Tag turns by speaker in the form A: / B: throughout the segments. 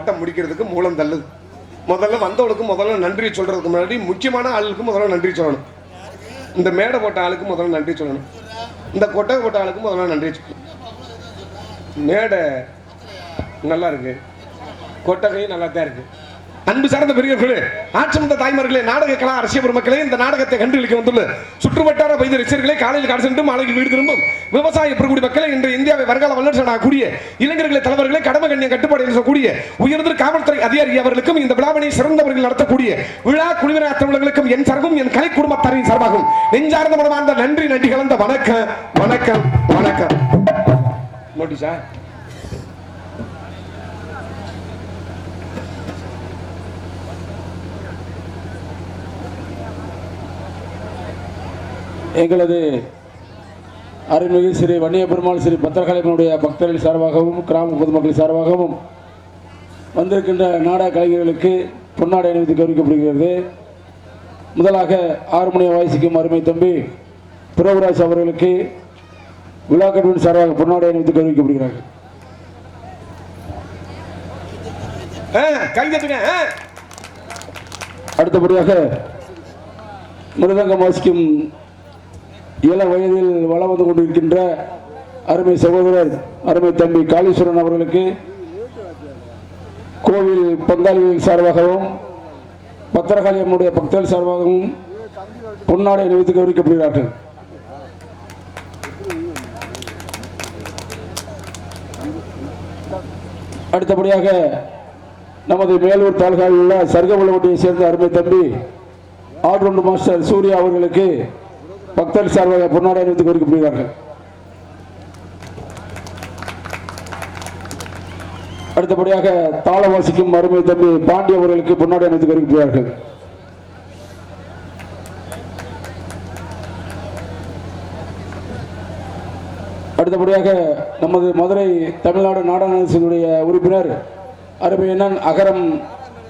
A: வட்டம் முடிக்கிறதுக்கு மூலம் தள்ளுது. முதல்ல வந்தவளுக்கு முதல்ல நன்றி சொல்றதுக்கு முன்னாடி முக்கியமான ஆளுக்கு முதல்ல நன்றி சொல்லணும். இந்த மேடை போட்ட ஆளுக்கு முதல்ல நன்றி சொல்லணும். இந்த கொட்டை போட்ட ஆளுக்கு முதல்ல நன்றி சொல்லணும். மேடை நல்லா இருக்கு. கொட்டகையும் நல்லா தான் இருக்கு. அன்பு சார்ந்த பெரியவர்களே ஆட்சமந்த தாய்மார்களே நாடக கலா அரசியல் பெருமக்களே இந்த நாடகத்தை கண்டுகளிக்க வந்துள்ள சுற்றுவட்டார வைத்திய ரசிகர்களே காலையில் காடு சென்று மாலையில் வீடு திரும்பும் விவசாய பெருங்குடி மக்களே இன்று இந்தியாவை வருகால வல்லரசனாக ஆகக்கூடிய இளைஞர்களை தலைவர்களே கடமை கண்ணியம் கட்டுப்பாடு என்று சொல்லக்கூடிய உயர்ந்த காவல்துறை அதிகாரி அவர்களுக்கும் இந்த விழாவினை சிறந்தவர்கள் நடத்தக்கூடிய விழா குழுவினர் அத்தவர்களுக்கும் என் சார்பும் என் கலை குடும்பத்தாரின் சார்பாகும் நெஞ்சார்ந்த மனமார்ந்த நன்றி நன்றி கலந்த வணக்கம் வணக்கம் வணக்கம். நோட்டீஸா
B: எங்களது அருள்மிகு ஸ்ரீ வன்னிய பெருமாள் ஸ்ரீ பத்திரகாளியம்மனுடைய பக்தர்கள் சார்பாகவும் கிராம பொதுமக்கள் சார்பாகவும் வந்திருக்கின்ற நாடக கலைஞர்களுக்கு பொன்னாடை அணிவித்து கௌரவிக்கப்படுகிறது முதலாக ஆறு மணி வாசிக்கும் அருமை தம்பி பிரபுராஜ் அவர்களுக்கு விழா கட்டுவின் சார்பாக பொன்னாடை அணிவித்து கௌரவிக்கப்படுகிறார்கள். அடுத்தபடியாக மிருதங்கம் வாசிக்கும் இள வயதில் வளம் வந்து கொண்டிருக்கின்ற அருமை சகோதரர் அருமை தம்பி காளீஸ்வரன் அவர்களுக்கு கோவில் பங்காளிகள் சார்பாகவும் பத்திரகாளி அம்மனுடைய பக்தர்கள் சார்பாகவும் பொன்னாடை அணிவித்து கௌரவிக்கப்படுகிறார்கள். அடுத்தபடியாக நமது மேலூர் தாலுகாவில் உள்ள சர்க்கவளவட்டியை சேர்ந்த அருமை தம்பி ஆல்ரவுண்ட் மாஸ்டர் சூர்யா அவர்களுக்கு பக்தர் சார்பாக பொன்னாடை அணிவித்து கொடுக்கப்படுகிறார்கள் அடுத்தபடியாக தாள வாசிக்கும் அருமை தம்பி பாண்டிய அவர்களுக்கு பொன்னாடை அணிவித்து கொடுக்கப்படுகிறார்கள் அடுத்தபடியாக நமது மதுரை தமிழ்நாடு நாடாளுமன்றத்தினுடைய உறுப்பினர் அருமையினன் அகரம்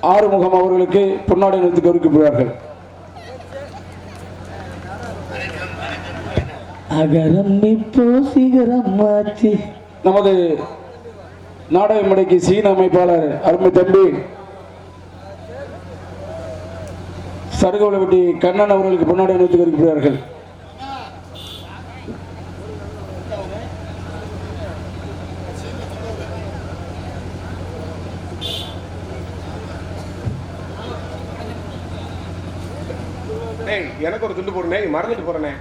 B: ஆறுமுகம் அவர்களுக்கு பொன்னாடை அணிவித்து கௌரவிக்கப்படுகிறார்கள்
C: அகரம் இப்போ சிகரம் ஆச்சு
B: நமது நாடக மடைக்கு சீன அமைப்பாளர் அருமை தம்பி சருகவளவட்டி கண்ணன் அவர்களுக்கு பொன்னாடை அணிவித்து வருகிறார்கள்
A: எனக்கு ஒரு துண்டு போடுனே மறந்துட்டு போறேனே.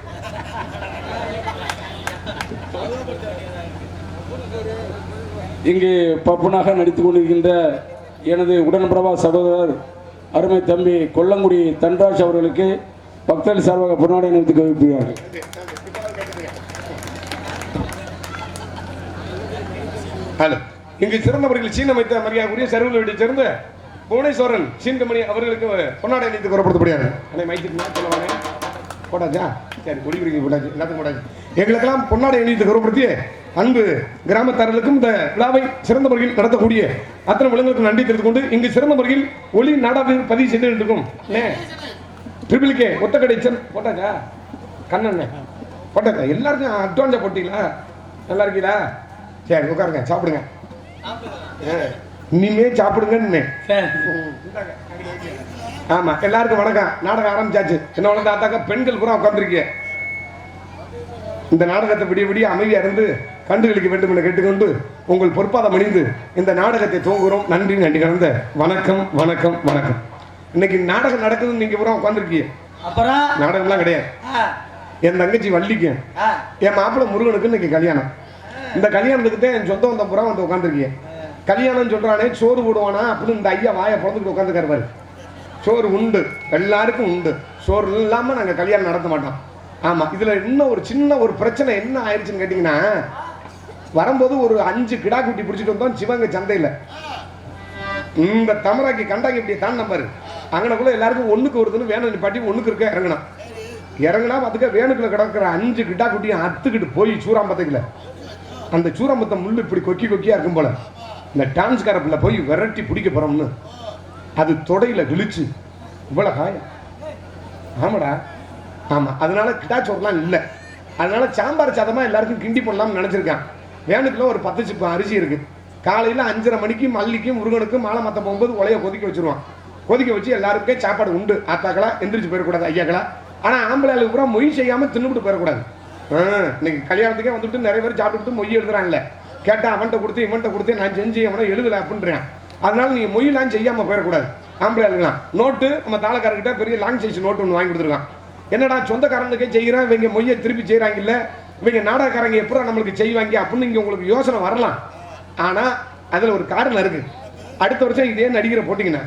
B: இங்கு பப்புனாக நடித்துக் கொண்டிருக்கின்ற எனது உடன்பிரபா சகோதரர் அருமை தம்பி கொல்லங்குடி தன்ராஜ் அவர்களுக்கு பக்தர்கள் சார்பாக பொன்னாடை நிறுத்தி கவிப்பார்கள்
A: ஹலோ இங்கு சிறந்தவர்கள் சீன அமைத்த மரியாதைக்குரிய சர்வில் வீட்டை சேர்ந்த புவனேஸ்வரன் சீன்கமணி அவர்களுக்கு பொன்னாடை அணிந்து கூறப்படுத்தப்படுகிறார் அண்ணே மைத்துக்கு சொல்லுவாங்க போட்டாச்சா சரி முடிவுரைக்கு போட்டாச்சு எல்லாத்துக்கும் போட்டாச்சு எங்களுக்கெல்லாம் பொன்னாடை அணிந்து கௌரவப்படுத்திய அன்பு கிராமத்தாரர்களுக்கும் இந்த விழாவை சிறந்த முறையில் நடத்தக்கூடிய அத்தனை விலங்குகளுக்கும் நன்றி தெரிவித்துக் கொண்டு இங்கு சிறந்த முறையில் ஒளி நாடாக பதிவு செய்து இருக்கும் ட்ரிபிள் கே ஒத்தக்கடை சென் போட்டாச்சா? கண்ணண்ணே போட்டாச்சா? எல்லாருக்கும் அட்வான்ஸாக போட்டீங்களா? நல்லா இருக்கீங்களா? சரி உட்காருங்க சாப்பிடுங்க. இனிமே சாப்பிடுங்கன்னு. ஆமா எல்லாருக்கும் வணக்கம். நாடகம் ஆரம்பிச்சாச்சு. என்ன வளர்ந்த ஆத்தாக்கா பெண்கள் பூரா உட்காந்துருக்கீங்க இந்த நாடகத்தை விடிய விடிய அமைதியா இருந்து கண்டுகளிக்க வேண்டும் என கேட்டுக்கொண்டு உங்கள் பொற்பாதம் அணிந்து இந்த நாடகத்தை துவங்குகிறோம். நன்றி நன்றி கலந்த வணக்கம் வணக்கம் வணக்கம். இன்னைக்கு நாடகம் நடக்குதுன்னு நீங்க பூரா உட்காந்துருக்கீங்க
C: அப்புறம்?
A: நாடகம்லாம் கிடையாது. என் தங்கச்சி வள்ளிக்கு. என் மாப்பிள்ளை முருகனுக்கு இன்னைக்கு கல்யாணம். இந்த கல்யாணத்துக்கு தான் என் சொந்த வந்த புறா வந்து உட்காந்துருக்கீங்க கல்யாணம் சொல்றானே சோறு போடுவானா அப்படின்னு இந்த ஐயா வாயை பிறந்துட்டு உட்காந்துக்காரு பாரு. சோறு உண்டு. எல்லாருக்கும் உண்டு. சோறு இல்லாம நாங்க கல்யாணம் நடத்த மாட்டோம். ஆமா இதுல இன்னும் ஒரு சின்ன ஒரு பிரச்சனை என்ன ஆயிடுச்சுன்னு கேட்டீங்கன்னா வரும்போது ஒரு அஞ்சு கிடா குட்டி பிடிச்சிட்டு வந்தோம் சிவங்க சந்தையில. இந்த தமராக்கி கண்டாக்கி இப்படி தான் நம்பர் அங்கனக்குள்ள எல்லாருக்கும் ஒண்ணுக்கு வருதுன்னு வேணும் நிப்பாட்டி ஒன்றுக்கு இருக்க இறங்கணும் இறங்கினா பார்த்துக்க வேணுக்குள்ள கிடக்கிற அஞ்சு கிட்டா குட்டியும் அத்துக்கிட்டு போய் சூறாம்பத்துக்குள்ள. அந்த சூறாம்பத்தை முள் இப்படி கொக்கி கொக்கியா இருக்கும் போல. இந்த டான்ஸ் கரப்புல போய் விரட்டி பிடிக்க போறோம்னு. அது தொடையில விழிச்சு இவ்வளவு காயம். ஆமாடா. ஆமா அதனால கிட்டாச்சோறுலாம் இல்லை. அதனால சாம்பார் சாதமா எல்லாருக்கும் கிண்டி போடலாம்னு நினைச்சிருக்கான். வேனுக்குள்ள ஒரு பத்து சிப்பு அரிசி இருக்கு. காலையில் அஞ்சரை மணிக்கு மல்லிக்கும் முருகனுக்கும் மாலை மத்த போகும்போது உலைய கொதிக்க வச்சிருவான் கொதிக்க வச்சு எல்லாருக்கே சாப்பாடு உண்டு. ஆத்தாக்களா எந்திரிச்சு போயிடக்கூடாது ஐயாக்களா. ஆனால் ஆம்பளை பூரா மொய் செய்யாமல் தின்னுபிட்டு போயிடக்கூடாது. இன்னைக்கு கல்யாணத்துக்கே வந்துட்டு நிறைய பேர் சாப்பிட்டுட்டு மொய் எழுதுறான்ல கேட்டா அவன்கிட்ட கொடுத்து இவன்கிட்ட கொடுத்து நான் செஞ்சு அவனை எழுதல அப்படின்றான். அதனால நீங்க மொய்லாம் செய்யாமல் போயிடக்கூடாது. ஆம்பளை ஆளுங்களாம் நோட்டு நம்ம தாளக்காரர்கிட்ட பெரிய லாங் சைஸ் நோட்டு ஒன்று வாங்கி கொடுத்துருக்கான். என்னடா சொந்தக்காரங்களுக்கே செய்கிறேன் இவங்க மொய்யை திருப்பி செய்கிறாங்க இல்லை இவங்க நாடகக்காரங்க எப்படா நம்மளுக்கு செய்வாங்க அப்படின்னு இங்கே உங்களுக்கு யோசனை வரலாம். ஆனால் அதில் ஒரு காரணம் இருக்குது அடுத்த வருஷம் இதே நடிகரை போட்டிங்கன்னா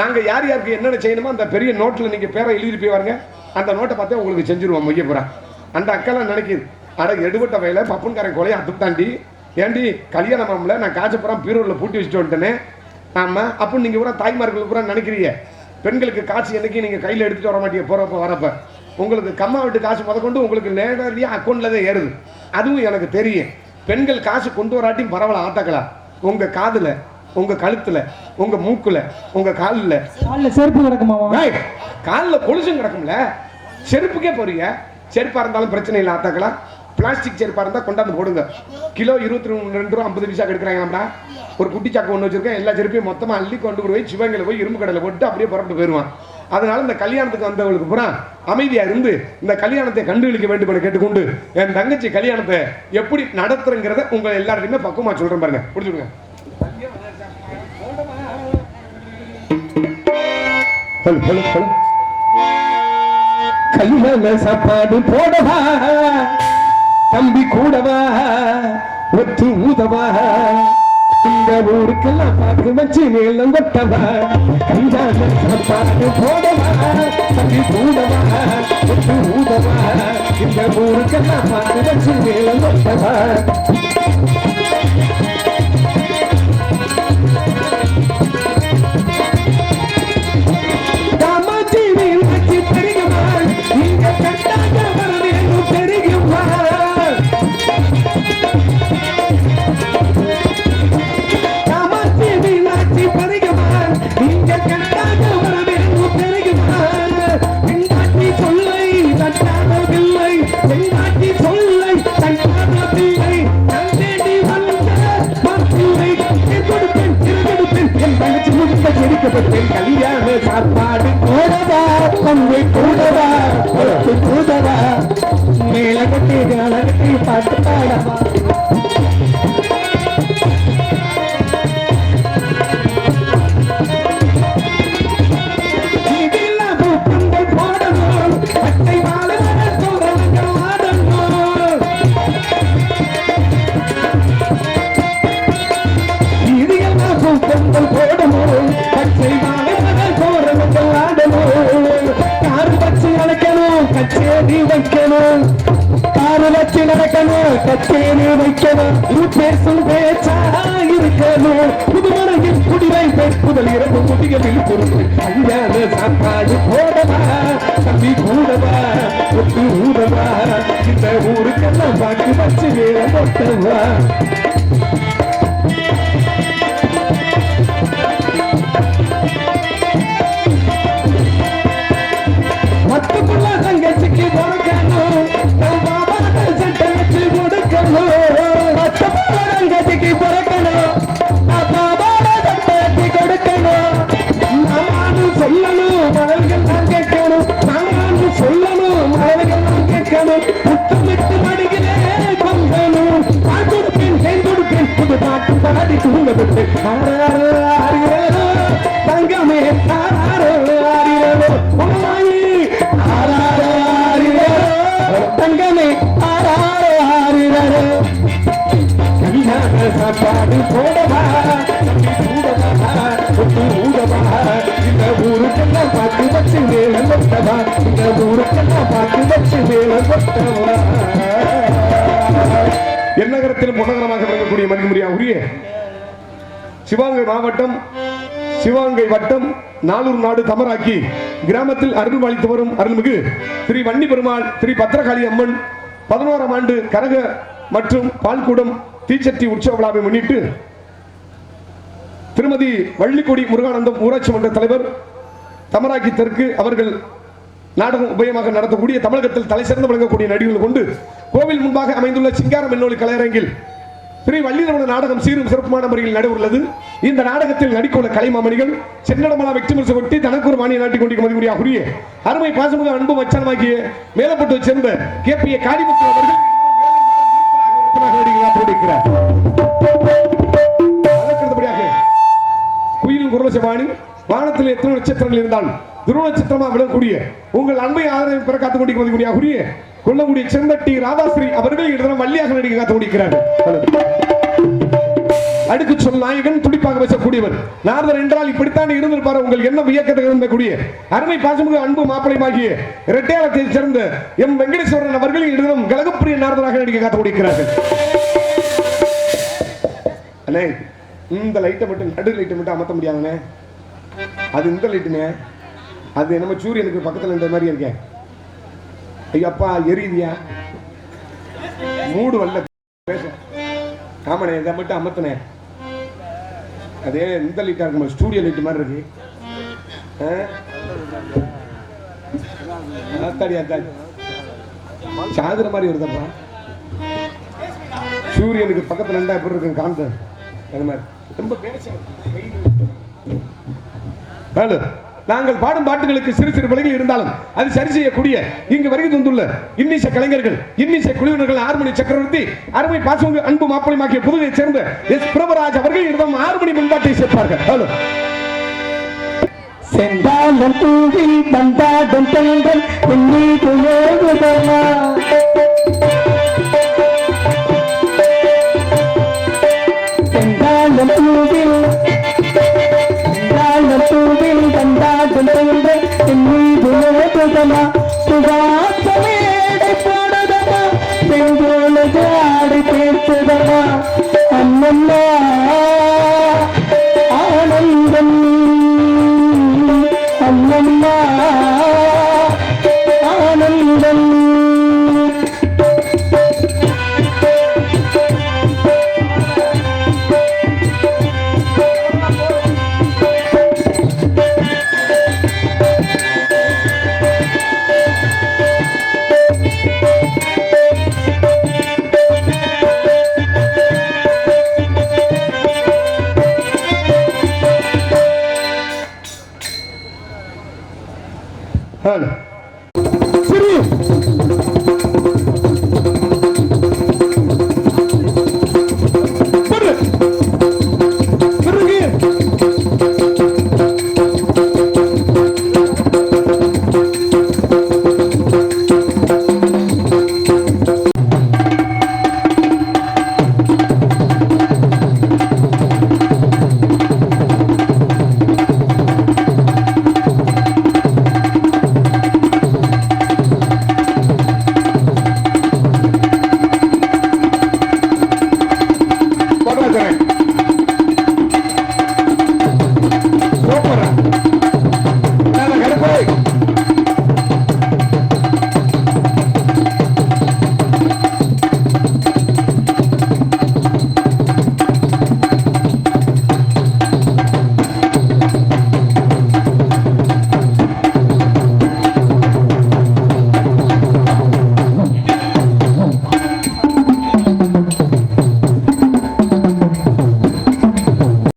A: நாங்கள் யார் யாருக்கு என்னென்ன செய்யணுமோ அந்த பெரிய நோட்டில் நீங்கள் பேரை எழுதி போய் வாருங்க அந்த நோட்டை பார்த்தா உங்களுக்கு செஞ்சுருவோம் மொய்யப்புறா அந்த அக்காலாம் நினைக்குது அட எடுபட்ட வயலை பப்புன்காரன் கொலையை அத்துத்தாண்டி ஏண்டி கல்யாணம் மாமல நான் காசு பீரோவில் பூட்டி வச்சுட்டு வந்துட்டேனே. ஆமாம் அப்போ நீங்கள் பூரா தாய்மார்கள் பூரா நினைக்கிறீங்க. பெண்களுக்கு காசு என்னைக்கு நீங்கள் கையில் எடுத்துட்டு வர மாட்டீங்க போகிறப்ப வரப்ப. உங்களுக்கு கம்மா விட்டு காசு முதற்கொண்டு உங்களுக்கு நேரடியாக அக்கௌண்ட்டில் தான் ஏறுது. அதுவும் எனக்கு தெரியும். பெண்கள் காசு கொண்டு வராட்டியும் பரவாயில்ல ஆத்தாக்களா? உங்கள் காதில் உங்கள் கழுத்தில் உங்கள் மூக்கில் உங்கள் காலில்.
C: காலில் செருப்பு கிடக்குமாமா
A: காலில் கொலுசும் கிடக்கும்ல. செருப்புக்கே போறீங்க. செருப்பா இருந்தாலும் பிரச்சனை இல்லை ஆத்தாக்களா? பிளாஸ்டிக் செருப்பா இருந்தா கொண்டாந்து போடுங்க. கிலோ இருபத்தி ரெண்டு ரூபா ஐம்பது பைசா எடுக்கிறாங்களாம்டா ஒரு குட்டி சாக்கு ஒன்று வச்சுருக்கேன் எல்லா செருப்பையும் மொத்தமாக அள்ளி கொண்டு போய் சிவங்களை போய் இரும்பு கடையில் போட்டு அப்படியே புறப்பட்டு போயிடுவான். அதனால இந்த கல்யாணத்துக்கு வந்தவங்களுக்கு பூரா அமைதியா இருந்து இந்த கல்யாணத்தை கண்டுகளிக்க வேண்டும் என கேட்டுக்கொண்டு என் தங்கச்சி கல்யாணத்தை எப்படி நடத்துறங்கிறத உங்க எல்லாருக்குமே பக்குவமா சொல்றேன் பாருங்க. பிடிச்சிடுங்க கல்யாண சாப்பாடு போடவா? தம்பி கூடவா? ஒத்து ஊதவா? இந்த ஊருக்கெல்லாம் பார்த்து வச்சு நீளம் கொட்டவா? கல்யாண போடவா? தம்பி கூடவா ஊதவா இந்த ஊருக்கெல்லாம் பார்த்து வச்சு நீளம் கொட்டவா? முழுக்க கல்யாண சாப்பாடு கூடவா? தம்பி கூடவா? கூடவா? மேல கட்டி கட்டி பாட்டு பாடவா? வச்சு நடக்கணும் கச்சேரி வைக்கணும். இது பேசும் பேச்சா இருக்கணும். புதுமனையில் குடிவை பெற்புதல் இரவு முதிகளில் பொறுப்பு. கல்யாண சாப்பாடு போடவா? தம்பி கூடவா? ஒத்து ஊடவா? இந்த ஊருக்கெல்லாம் பாட்டு வச்சு வேற மொட்டவா? தங்கமே ஆறாரோ ஆறிரோ உமாயி தங்கமே சாப்பாடு போடவா இந்த ஊருக்கெல்லாம் பார்த்து வச்சு மேல கொட்டவா இந்த ஊருக்கெல்லாம் பார்த்து வச்சு கொட்டவா பொன்னகரமாக விளங்கக்கூடிய உரிய சிவகங்கை மாவட்டம் சிவகங்கை வட்டம் நாளூர் நாடு தமராக்கி கிராமத்தில் அருள் அளித்து வரும் அருள்மிகு ஸ்ரீ வன்னி பெருமாள் ஸ்ரீ பத்திரகாளி அம்மன் பதினோராம் ஆண்டு கரக மற்றும் பால்குடம் தீச்சட்டி உற்சவ விழாவை முன்னிட்டு திருமதி வள்ளிக்குடி முருகானந்தம் ஊராட்சி மன்ற தலைவர் தமராக்கி தெற்கு அவர்கள் நாடகம் உபயமாக நடத்தக்கூடிய தமிழகத்தில் தலை சிறந்து விளங்கக்கூடிய நடிகர்கள் கொண்டு கோவில் முன்பாக அமைந்துள்ள சிங்காரம் என்னொலி கலையரங்கில் ஸ்ரீ வள்ளிரமண நாடகம் சீரும் சிறப்புமான முறையில் நடைபெறுள்ளது இந்த நாடகத்தில் நடிக்கவுள்ள கலைமாமணிகள் சென்னடமலா வெற்றிமுரசு ஒட்டி தனக்கு ஒரு மானிய நாட்டி கொண்டிருக்கும் மதிமுடியா உரிய அருமை பாசமுக அன்பு மச்சனமாகிய மேலப்பட்டு சேர்ந்த கே. பி. ஏ. காளிமுத்து அவர்கள் இருக்கிறார் குயிலின் குரலசபாணி வானத்தில் எத்தனை நட்சத்திரங்கள் இருந்தால் துருவ நட்சத்திரமா விழக்கூடிய உங்கள் அன்பை ஆதரவை பெற காத்துக் கொண்டிருக்கக்கூடிய உரிய கொல்லக்கூடிய செந்தட்டி ராதாஸ்ரீ அவர்கள் இடத்துல வள்ளியாக நடிகை காத்து முடிக்கிறார் அடுக்கு சொல் நாயகன் துடிப்பாக பேசக்கூடியவர். நாரதர் என்றால் இப்படித்தான் இருந்திருப்பார்? உங்கள் என்ன வியக்கத்தை இருந்தக்கூடிய. அருமை பாசமுக அன்பு மாப்பிளைமாகிய இரட்டையாளத்தை சேர்ந்த எம் வெங்கடேஸ்வரன் அவர்கள் இடத்திலும் கலகப்பிரிய நாரதராக நடிகை காத்து முடிக்கிறார்கள் அண்ணே இந்த லைட்டை மட்டும் நடு லைட்டை மட்டும் அமர்த்த முடியாதுண்ணே. அது இந்த லைட்டுண்ணே அது நம்ம சூரியனுக்கு பக்கத்தில் இந்த மாதிரி இருக்கேன் ஐயப்பா எரியுதியா? மூடு வரல பேச. ஆமாண்ணே இதை மட்டும் அமர்த்தனே. அதே இந்த லைட்டா இருக்கும் ஸ்டூடியோ லைட் மாதிரி இருக்கு. ஆ? அத்தாடி அத்தாடி மாதிரி வருதப்பா சூரியனுக்கு பக்கத்துல இருந்தா எப்படி இருக்கும் காந்த? அது மாதிரி. ரொம்ப பேச. ஹலோ நாங்கள் பாடும் பாட்டுகளுக்கு சிறு சிறு பிள்ளைகள் இருந்தாலும் அது சரி செய்யக்கூடிய இங்கு வருகை தந்துள்ள இன்னிசை கலைஞர்கள் இன்னிசை குழுவினர்கள் ஆறுமணி சக்கரவர்த்தி அருமை பாசங்க அன்பு மாப்பிளமாக்கிய புதுவையைச் சேர்ந்த எஸ். பிரபராஜ் அவர்கள் இடம் ஆறுமணி முன்பாட்டை சேர்ப்பார்கள். ஹலோ.
B: செந்தாளம் பூவில் வந்தாடும் பெண்கள் உன்னீது ஏகுதமா பூவில் வந்தாடும் பெண்கள் உன்னீது ஏகுதமா சுவாச மேடை போடுதமா செங்கோலது ஆடி பேசுதமா அண்ணன்னா ஆனந்தம்